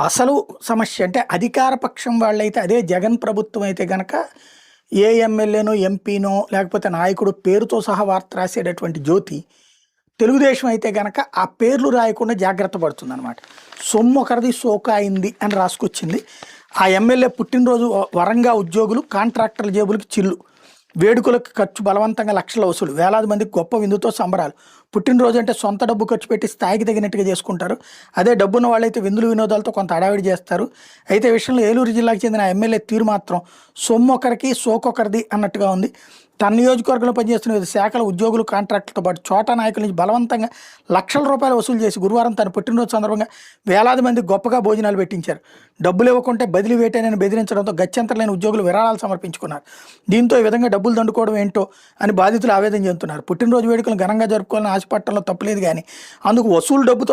అసలు సమస్య అంటే అధికార పక్షం వాళ్ళైతే అదే జగన్ ప్రభుత్వం అయితే గనక ఏ ఎమ్మెల్యేనో ఎంపీనో లేకపోతే నాయకుడు పేరుతో సహా వార్త రాసేటటువంటి జ్యోతి తెలుగుదేశం అయితే గనక ఆ పేర్లు రాయకుండా జాగ్రత్త పడుతుంది అనమాట సొమ్ము ఒకరిది సోకాయింది అని రాసుకొచ్చింది. ఆ ఎమ్మెల్యే పుట్టినరోజు వరంగా ఉద్యోగులు కాంట్రాక్టర్ల జేబులకి చిల్లు. వేడుకలకు ఖర్చు బలవంతంగా లక్షల వసూలు. వేలాది మందికి గొప్ప విందుతో సంబరాలు. పుట్టినరోజు అంటే సొంత డబ్బు ఖర్చు పెట్టి స్థాయికి తగినట్టుగా చేసుకుంటారు. అదే డబ్బున్న వాళ్ళైతే విందులు వినోదాలతో కొంత హడావిడి చేస్తారు. అయితే విషయంలో ఏలూరు జిల్లాకు చెందిన ఎమ్మెల్యే తీరు మాత్రం సొమ్ము ఒకరికి సోకొకరిది అన్నట్టుగా ఉంది. తన నియోజకవర్గంలో పనిచేస్తున్న వివిధ శాఖల ఉద్యోగులు కాంట్రాక్టులతో పాటు చోటా నాయకుల నుంచి బలవంతంగా లక్షల రూపాయలు వసూలు చేసి గురువారం తన పుట్టినరోజు సందర్భంగా వేలాది మంది గొప్పగా భోజనాలు పెట్టించారు. డబ్బులు ఇవ్వకుంటే బదిలీ వేటేనని బెదిరించడంతో గత్యంతరలేని ఉద్యోగులు విరాళాలు సమర్పించుకున్నారు. దీంతో ఈ విధంగా డబ్బులు దండుకోవడం ఏంటో అని బాధితులు ఆవేదన చెందుతున్నారు. పుట్టినరోజు వేడుకలు ఘనంగా జరుపుకోవాలని ఆశపట్టడంలో తప్పలేదు కానీ అందుకు వసూలు డబ్బుతో